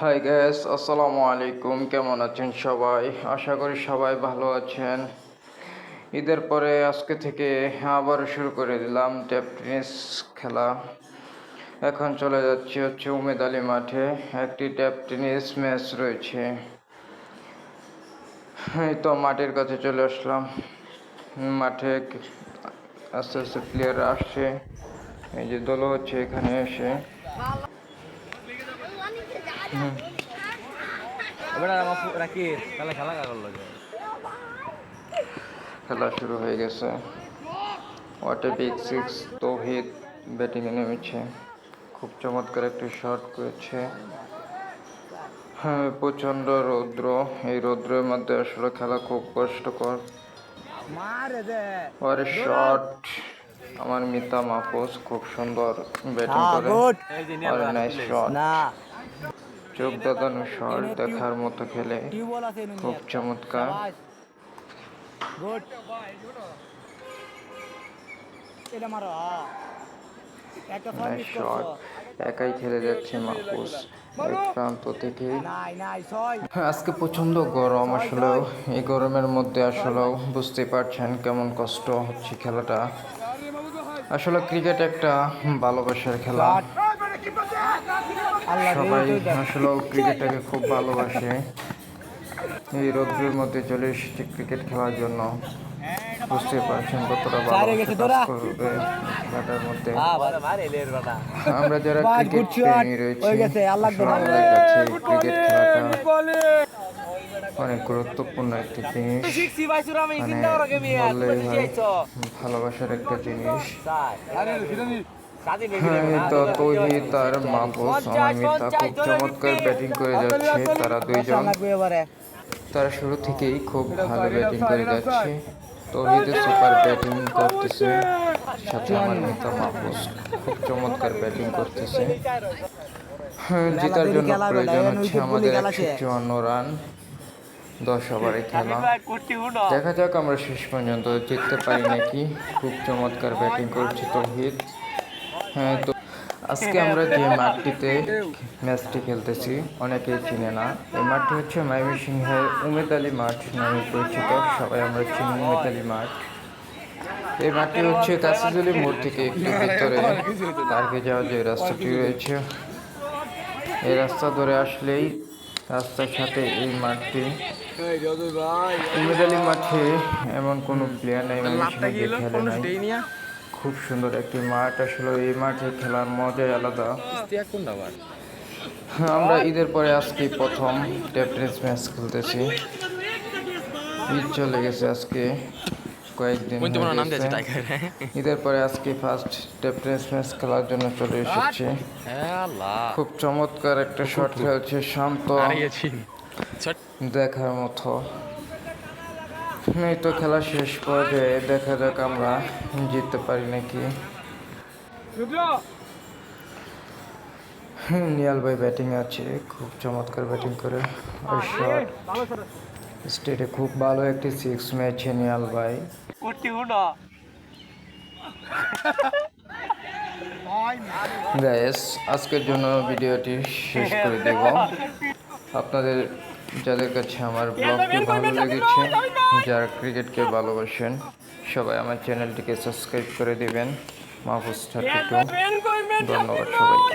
High gas আসসালামু আলাইকুম কেমন আছেন সবাই? আশা করি সবাই ভালো আছেন। ঈদের পরে আজকে থেকে আবার শুরু করে দিলাম ট্যাপ টেনিস খেলা। এখন চলে যাচ্ছি হচ্ছে উমেদ আলী মাঠে। একটি ট্যাপ টেনিস ম্যাচ রয়েছে। এই তো মাঠের কাছে চলে আসলাম। মাঠে আস্তে আস্তে প্লেয়ার আসছে। এই যে দল হচ্ছে এখানে এসে। খেলা শুরু হয়ে গেছে। ওয়াটে বিগ সিক্স তৌহিদ ব্যাটিংয়ে নেমেছে। খুব চমৎকার একটি শট করেছে। হ্যাঁ প্রচণ্ড রৌদ্র। এই রৌদ্রের মধ্যে আসলে খেলা খুব কষ্টকর। শট আমার মিতা মাহফুজ খুব সুন্দর ব্যাটিং করে। আর নাইস শট না। চোখ দাদানো শট দেখার মতো খেলে। খুব চমৎকার। হ্যাঁ। শট একাই খেলে যাচ্ছে মাহফুজ এক প্রান্ত থেকে। আজকে প্রচণ্ড গরম আসলেও। এই গরমের মধ্যে আসলেও বুঝতে পারছেন কেমন কষ্ট হচ্ছে খেলাটা। আসলে ক্রিকেট একটা ভালোবাসার খেলা। সবাই আসলেও ক্রিকেটটাকে খুব ভালোবাসে। এই রৌদ্রের মধ্যে চলে এসেছে ক্রিকেট খেলার জন্য। বুঝতে পারছেন কতটা ভালোবাসা করবে খেলাটার মধ্যে। আমরা যারা ক্রিকেট. প্রেমী রয়েছি হয়ে আসলে কাছে ক্রিকেট খেলাটা অনেক গুরুত্বপূর্ণ একটি জিনিস। মানে হয় ভালোবাসার একটা জিনিস। তো তৌহিদ আর মাহফুজ অমিতা খুব চমৎকার ব্যাটিং করে যাচ্ছে তারা দুইজন। তারা শুরু থেকেই খুব ভালো ব্যাটিং করে যাচ্ছে। তৌহিদের সুপার ব্যাটিং করতেছে সাথে আমার মিতা মাহফুজ খুব চমৎকার ব্যাটিং করতেছে। হ্যাঁ, জেতার জন্য প্রয়োজন হচ্ছে আমাদের একশো চুয়ান্ন রান। দশ ওভারে খেলা দেখা যাক আমরা শেষ পর্যন্ত জিততে পারি নাকি। খুব চমৎকার ব্যাটিং করছে তৌহিদ। হ্যাঁ তো আজকে আমরা যে মাঠটিতে ম্যাচটি খেলতেছি অনেকেই চিনে না। এই মাঠটি হচ্ছে ময়মনসিংহের উমেদ আলী মাঠ নামে পরিচিত। সবাই আমরা চিনি উমেদ আলী মাঠ। এই মাঠটি হচ্ছে কাশিজুলি মোড় থেকে একটু ভিতরে পার্কে যাওয়ার যে রাস্তাটি রয়েছে। এই রাস্তা ধরে আসলেই রাস্তার সাথে এই মাঠটি উমেদ মাঠে এমন কোনো প্লেয়ার নেই নাই। খুব সুন্দর একটি মাঠ আসলে এই মাঠে খেলার মজাই আলাদা। আমরা ঈদের পরে আজকে প্রথম টেপ টেনিস ম্যাচ খেলতেছি। ঈদ চলে গেছে আজকে কয়েকদিন হয়ে ঈদের পরে আজকে ফার্স্ট টেপ ম্যাচ খেলার জন্য চলে এসেছি। খুব চমৎকার একটা শট খেলছে শান্ত। দেখার মতো। এই তো খেলা শেষ পর্যায়ে দেখা যাক আমরা জিততে পারি নাকি। নিয়াল ভাই ব্যাটিং আছে খুব চমৎকার ব্যাটিং করে। আর শট স্টেটে খুব ভালো একটি সিক্স ম্যাচে নিয়াল ভাই। গ্যাস আজকের জন্য ভিডিওটি শেষ করে দেব। আপনাদের যাদের কাছে আমার ব্লগটি ভালো লেগেছে যারা ক্রিকেটকে ভালোবাসেন সবাই আমার চ্যানেলটিকে সাবস্ক্রাইব করে দেবেন। Mahfuz thirty two. ধন্যবাদ সবাইকে।